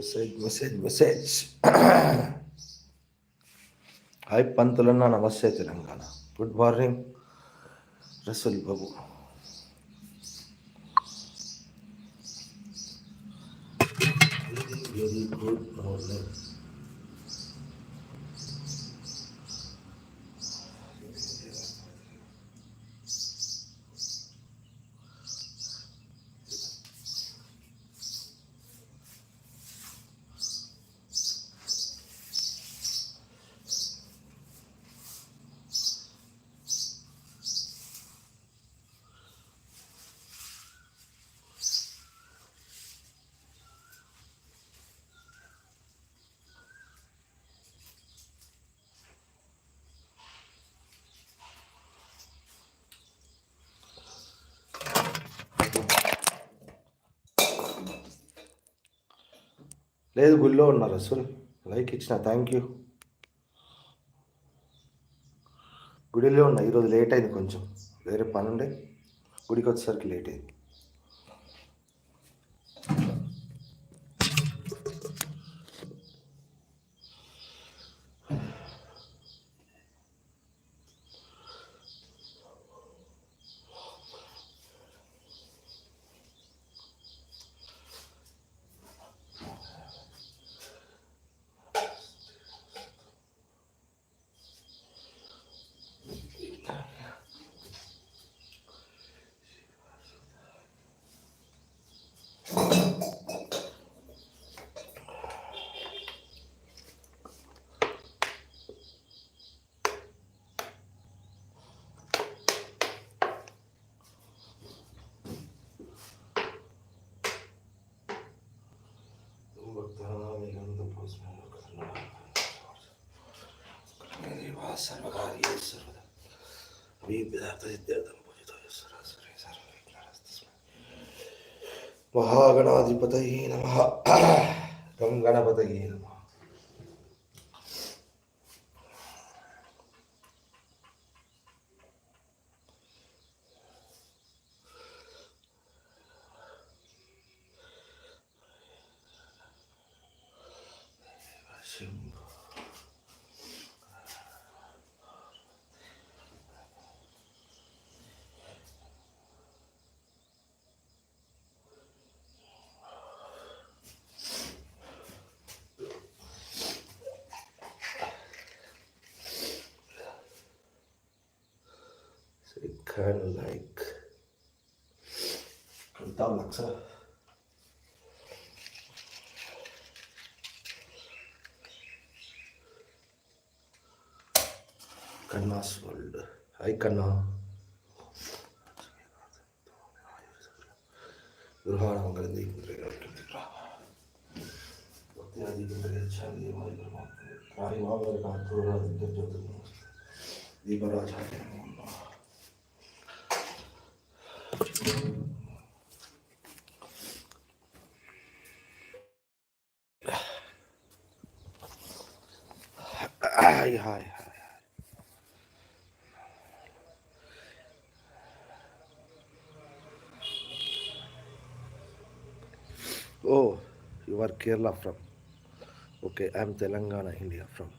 Message message message hi పంతులన్న నమస్తే Telangana good morning Rasool Babu very good morning లేదు గుళ్ళో ఉన్నారు రసూల్. లైక్ ఇచ్చిన థ్యాంక్ యూ. గుడిలో ఉన్నా ఈరోజు లేట్ అయింది కొంచెం. వేరే పని ఉండే గుడికి వచ్చేసరికి లేట్ అయింది. सर्वकार्ये सर्वदा अभिव्यदार्थसिद्ध्यर्थं पूजितो यः सर्वे सर्वविघ्नस्तस्मै महागणाधिपतये नमः तं गणपतये नमः it kind of like down like so. கண்ணாஸ் world hi Kanna விவகாரங்களிருந்து காய்வாக காத்து Deeparaja Hi, hi, hi. Oh, you are Kerala from. Okay, I'm Telangana, India from.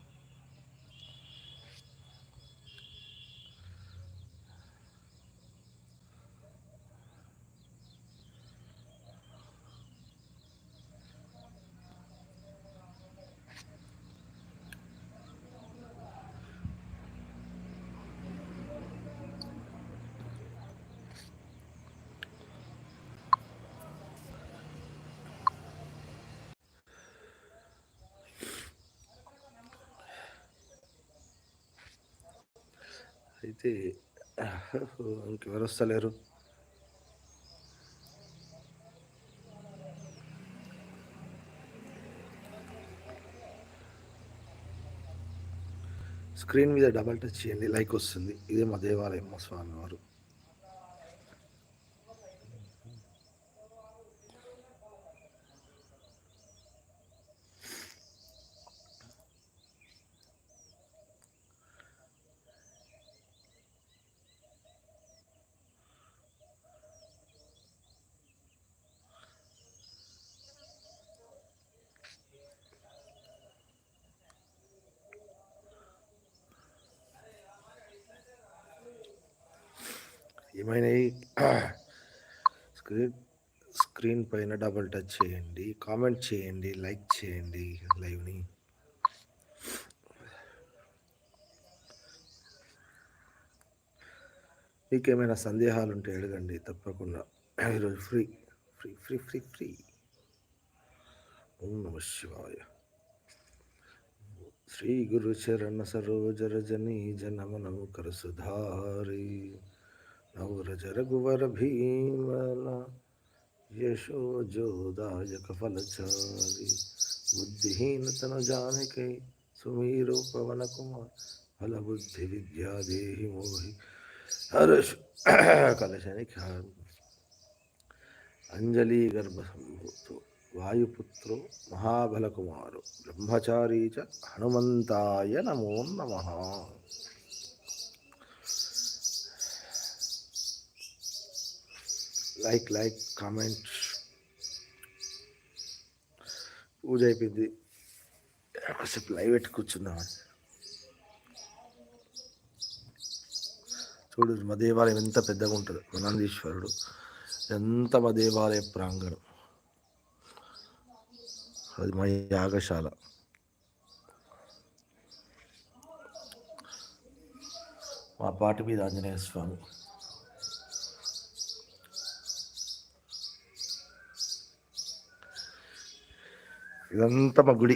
అయితే ఇంకెవరు వస్తలేరు స్క్రీన్ మీద డబల్ టచ్ చేయండి లైక్ వస్తుంది. ఇదే మా దేవాలయం మా స్వామి వారు ఏమైనా స్క్రీన్ స్క్రీన్ పైన డబుల్ టచ్ చేయండి కామెంట్ చేయండి లైక్ చేయండి లైవ్ని. మీకు ఏమైనా సందేహాలు ఉంటే అడగండి తప్పకుండా. ఈరోజు free free free free free. ఓం నమ శివాయ. శ్రీ గురు చరణ సరోజ రజనీ జనమనము కరసుధారి. నవరజ రఘువర భీమల యశో జోదాయక ఫలచారి బుద్ధిహీనతను జానకై సుమీరో పవన కుమార్ ఫల బుద్ధి విద్యా దేహి మోహి హర్ష కలశని అంజలి గర్భ సంభూతో వాయుపుత్రో మహాబలకుమారు బ్రహ్మచారీ చ హనుమంతాయ నమో నమ. లైక్ లైక్ కామెంట్ పూజ అయిపోయింది. కాసేపు లైవ్ పెట్టి కూర్చుందామని చూడు మా దేవాలయం ఎంత పెద్దగా ఉంటుంది మా నందీశ్వరుడు ఎంత మా దేవాలయ ప్రాంగణం. అది మా యాగశాల. మా పాటి మీద ఆంజనేయ స్వామి. ఇదంతా మా గుడి.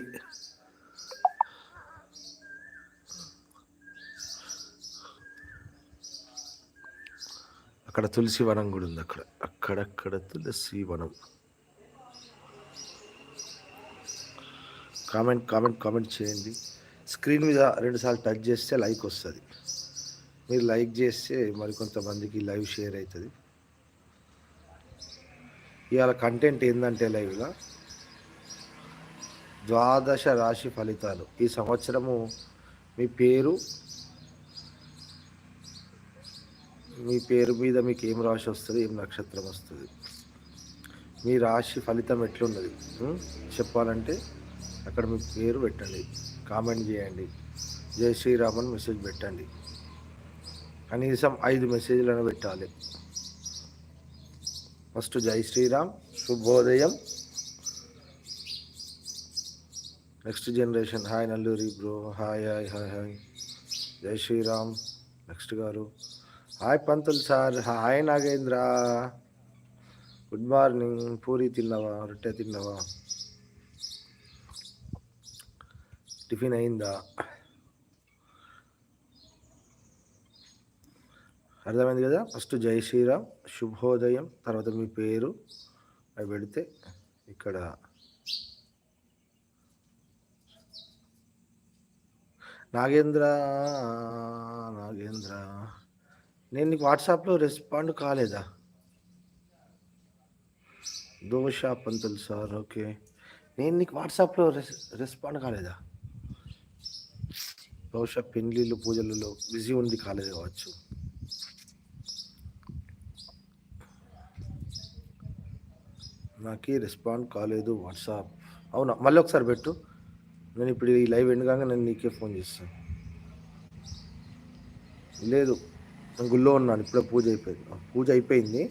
అక్కడ తులసి వనం కూడా ఉంది అక్కడ. అక్కడక్కడ తులసి వనం. కామెంట్ కామెంట్ కామెంట్ చేయండి. స్క్రీన్ మీద రెండుసార్లు టచ్ చేస్తే లైక్ వస్తుంది. మీరు లైక్ చేస్తే మరి కొంతమందికి లైవ్ షేర్ అవుతుంది ఇవాళ కంటెంట్ ఏంటంటే లైవ్లో? ద్వాదశ రాశి ఫలితాలు. ఈ సంవత్సరము మీ పేరు? మీ పేరు మీద మీకు ఏం రాశి వస్తుంది? ఏం నక్షత్రం వస్తుంది? మీ రాశి ఫలితం ఎట్లున్నది? చెప్పాలంటే అక్కడ మీ పేరు పెట్టండి. కామెంట్ చేయండి. జై శ్రీరామ్ అని మెసేజ్ పెట్టండి. కనీసం ఐదు మెసేజ్లను పెట్టాలి. ఫస్ట్ జై శ్రీరామ్ శుభోదయం. Next generation. Hi Nalluri bro. Hi hi hi hi. జై శ్రీరామ్. నెక్స్ట్ గారు. Hi Pantulu sir. Hi Nagendra. Good morning. Puri తిన్నావా? రొట్టె తిన్నావా? టిఫిన్ అయిందా? అర్థమైంది కదా? ఫస్ట్ జై శ్రీరామ్. శుభోదయం. తర్వాత మీ పేరు. అవి పెడితే ఇక్కడ నాగేంద్ర నాగేంద్ర. నేను నీకు వాట్సాప్లో రెస్పాండ్ కాలేదా? దోష పంతులు సార్ ఓకే. నేను నీకు వాట్సాప్లో రెస్ రెస్పాండ్ కాలేదా? బహుశా పెళ్ళిళ్ళు పూజలలో బిజీ ఉండి కాలేదు కావచ్చు. నాకే రెస్పాండ్ కాలేదు వాట్సాప్. అవునా? మళ్ళీ ఒకసారి పెట్టు. నేను ఇప్పుడు ఈ లైవ్ ఎండగానే నేను నీకే ఫోన్ చేస్తాను. లేదు నేను గుళ్ళో ఉన్నాను ఇప్పుడే పూజ అయిపోయింది. పూజ అయిపోయింది.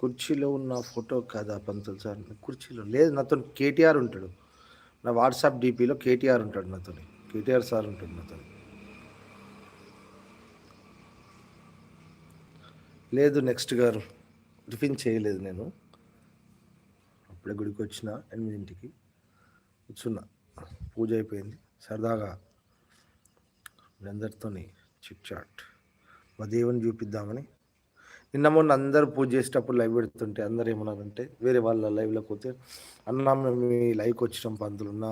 కుర్చీలో ఉన్న ఫోటో కదా పంతులు సార్? కుర్చీలో లేదు నాతో కేటీఆర్ ఉంటాడు. నా వాట్సాప్ డీపీలో కేటీఆర్ ఉంటాడు నాతో కేటీఆర్ సార్ ఉంటాడు నాతో లేదు నెక్స్ట్ గారు. టిఫిన్ చేయలేదు నేను. ఇక్కడ గుడికి వచ్చిన ఎనిమిదింటికి. కూర్చున్నా. పూజ అయిపోయింది. సరదాగా మీ అందరితోని చిట్ చాట్. మా దేవుని చూపిద్దామని. నిన్న మొన్న అందరూ పూజ చేసేటప్పుడు లైవ్ పెడుతుంటే అందరు ఏమన్నారంటే వేరే వాళ్ళ లైవ్లోకి పోతే అన్న మేము మీ లైవ్కి వచ్చినాం పంతులు ఉన్నా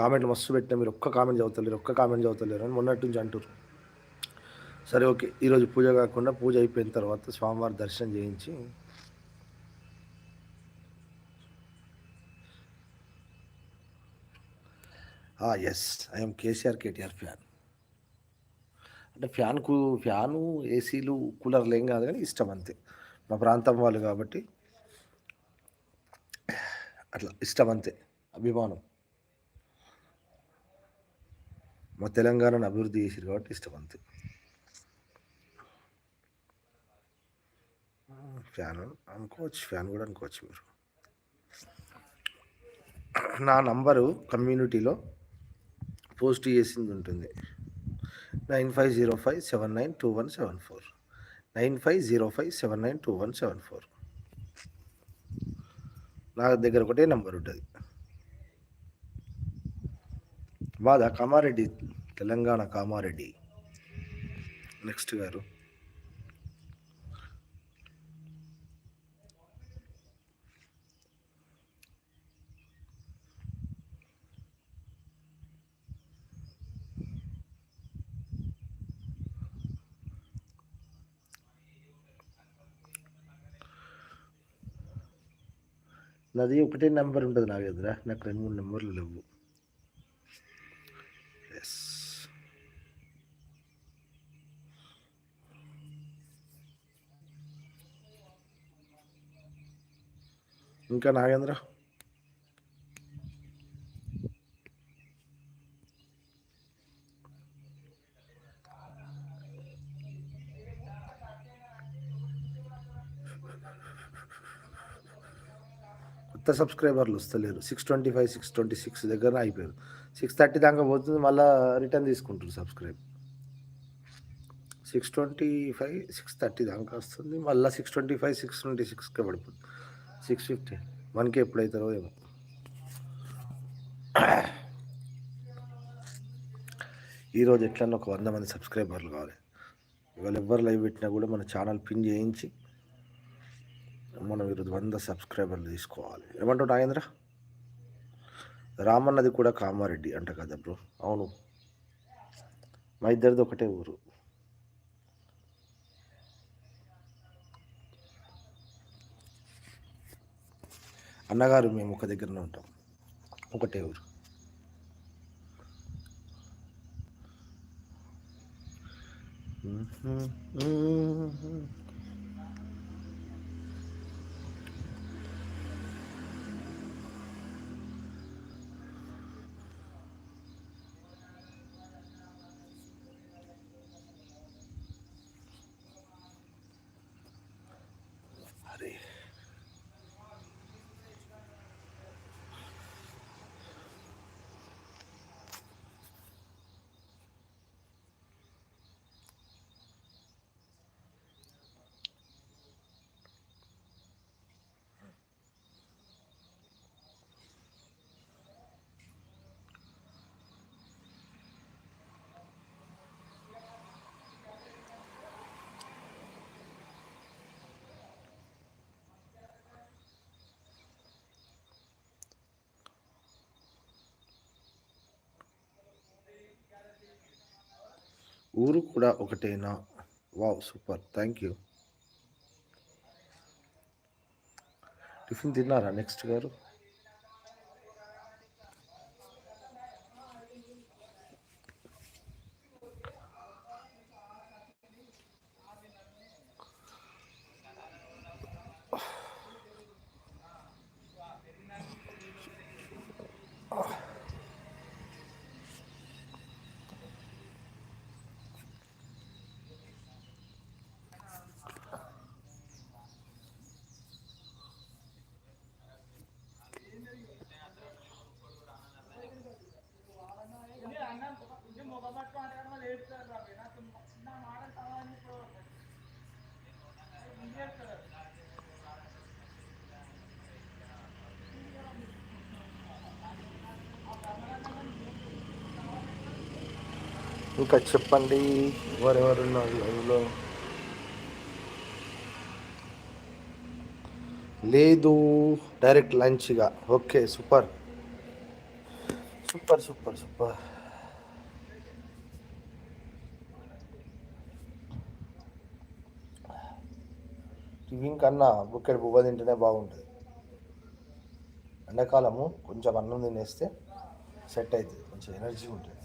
కామెంట్ మస్తు పెట్టినా. మీరు ఒక్క కామెంట్ చదువుతలేరు ఒక్క కామెంట్ చదువుతలేరు అని మొన్నటి నుంచి అంటారు సరే ఓకే. ఈరోజు పూజ కాకుండా పూజ అయిపోయిన తర్వాత స్వామివారి దర్శనం చేయించి yes I am KCR KTR fan. అంటే ఫ్యాన్కు ఫ్యాను ఏసీలు కూలర్లు ఏం కాదు కానీ ఇష్టం అంతే. మా ప్రాంతం వాళ్ళు కాబట్టి అట్లా ఇష్టం అంతే అభిమానం. మా తెలంగాణను అభివృద్ధి చేసారు కాబట్టి ఇష్టం అంతే. ఫ్యాన్ అనుకోవచ్చు ఫ్యాన్ కూడా అనుకోవచ్చు మీరు. నా నంబరు కమ్యూనిటీలో పోస్ట్ చేసింది ఉంటుంది. Nine five zero five seven nine two one seven four. Nine five zero five seven nine two one seven four. నా దగ్గర ఒకటే నెంబర్ ఉంటుంది. మాదా కామారెడ్డి తెలంగాణ కామారెడ్డి. నెక్స్ట్ గారు. నాది ఒకటే నెంబర్ ఉంటుంది నా దగ్గర. నాకు రెండు మూడు నెంబర్లు లేవు. ఎస్ ఇంకా నాగేంద్ర? కొత్త సబ్స్క్రైబర్లు వస్తలేరు. Six twenty five six twenty six దగ్గర అయిపోయారు. సిక్స్ థర్టీ దాకా పోతుంది మళ్ళీ రిటర్న్ తీసుకుంటారు subscribe six twenty five six thirty దాకా వస్తుంది మళ్ళీ six twenty five six twenty సిక్స్కే పడిపోతుంది. సిక్స్ ఫిఫ్టీ వన్కి ఎప్పుడైతారో ఏమో. ఈరోజు ఎట్లన్నా ఒక వంద మంది సబ్స్క్రైబర్లు కావాలి. ఇవాళ ఎవ్వరు లైవ్ పెట్టినా కూడా మన ఛానల్ పిన్ చేయించి మనం ఈరోజు వంద సబ్స్క్రైబర్లు తీసుకోవాలి. ఏమంటావు నాగేంద్ర? రామన్నది కూడా కామారెడ్డి అంట కదా బ్రో. అవును. మా ఇద్దరిది ఒకటే ఊరు. అన్నగారు మేము ఒక దగ్గరనే ఉంటాం. ఒకటే ఊరు. అరే ఊరు కూడా ఒకటేనా? Wow super. Thank you. Tiffin తిన్నారా నెక్స్ట్ గారు? ఇంకా చెప్పండి. ఎవరెవరు ఉన్నారు లైవ్లో? లేదు direct లంచ్గా. Okay super. Super super super. Tiffin కన్నా బుక్కెడు బువ్వ తింటేనే బాగుంటుంది. ఎండాకాలము కొంచెం అన్నం తినేస్తే సెట్ అవుతుంది. కొంచెం ఎనర్జీ ఉంటుంది.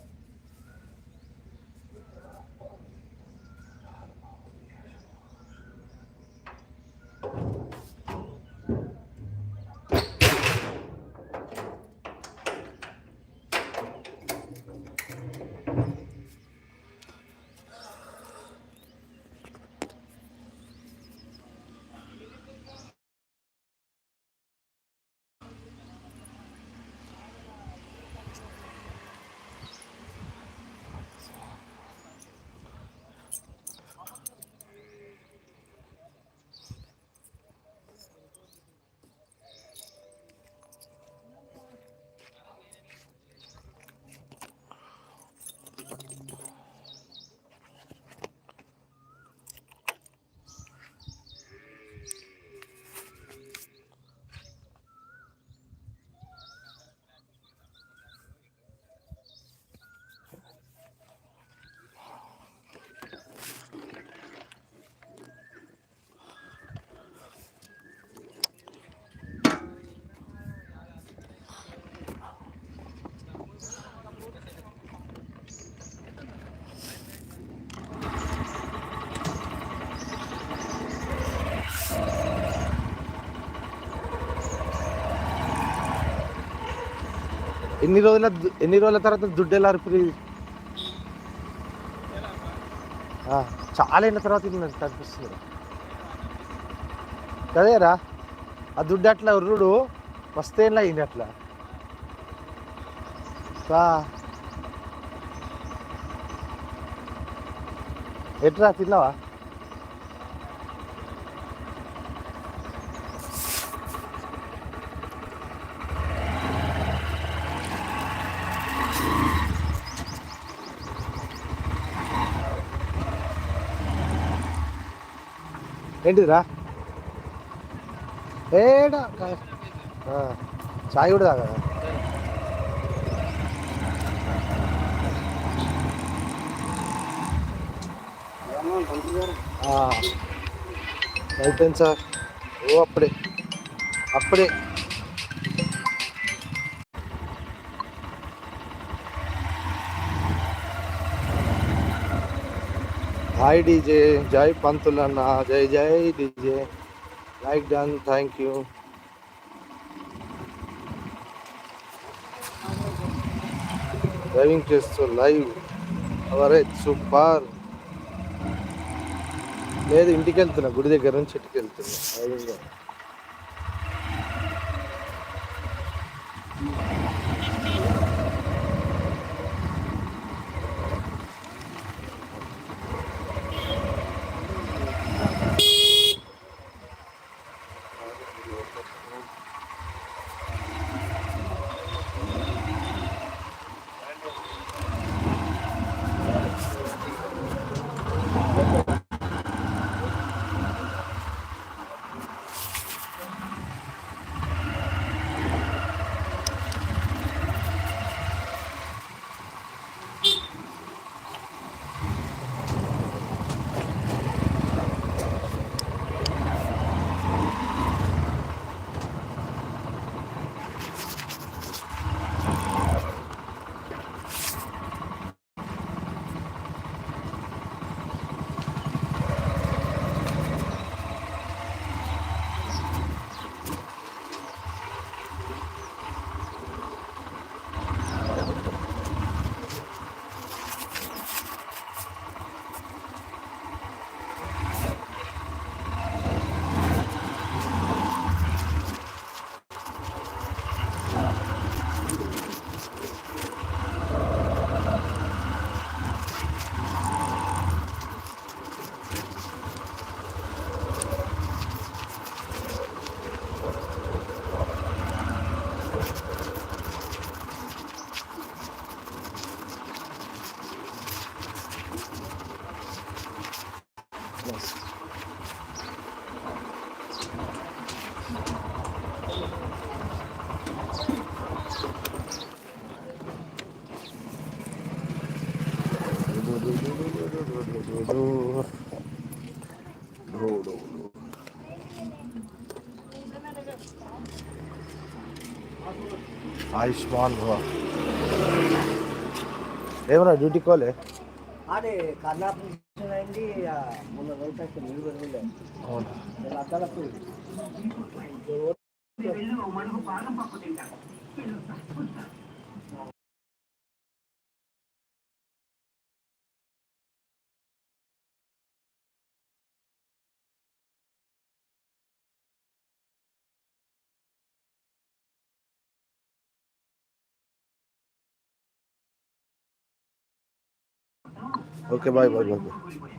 ఎన్ని రోజుల ఎన్ని రోజుల తర్వాత దుడ్డు ఎలా అరిపి చాలా అయిన తర్వాత ఇది నాకు కనిపిస్తుంది. కదేరా? ఆ దుడ్డు అట్లా ఉర్రుడు వస్తే అయింది అట్లా. బా. ఎట్రా తిన్నావా? ఏంటిదిరా ఏడా ఆ, చాయ్ కూడా తాగా అయిపోయింది సార్ ఓ అప్పుడే అప్పుడే హాయ్ డీజే జై పంతులన్న జై జై DJ like done thank you driving చేస్తూ లైవ్ అవరే సూపర్ లేదు ఇంటికి వెళ్తున్నా గుడి దగ్గర నుంచి ఇంటికి వెళ్తున్నా డ్రైవింగ్ ఆయుష్మాన్ భవ ఏమన్నా డ్యూటీ కోలే? అదే కర్ణాటక అయింది ఆ, మొన్న రోజు అయితే మీరు okay bye bye bye bye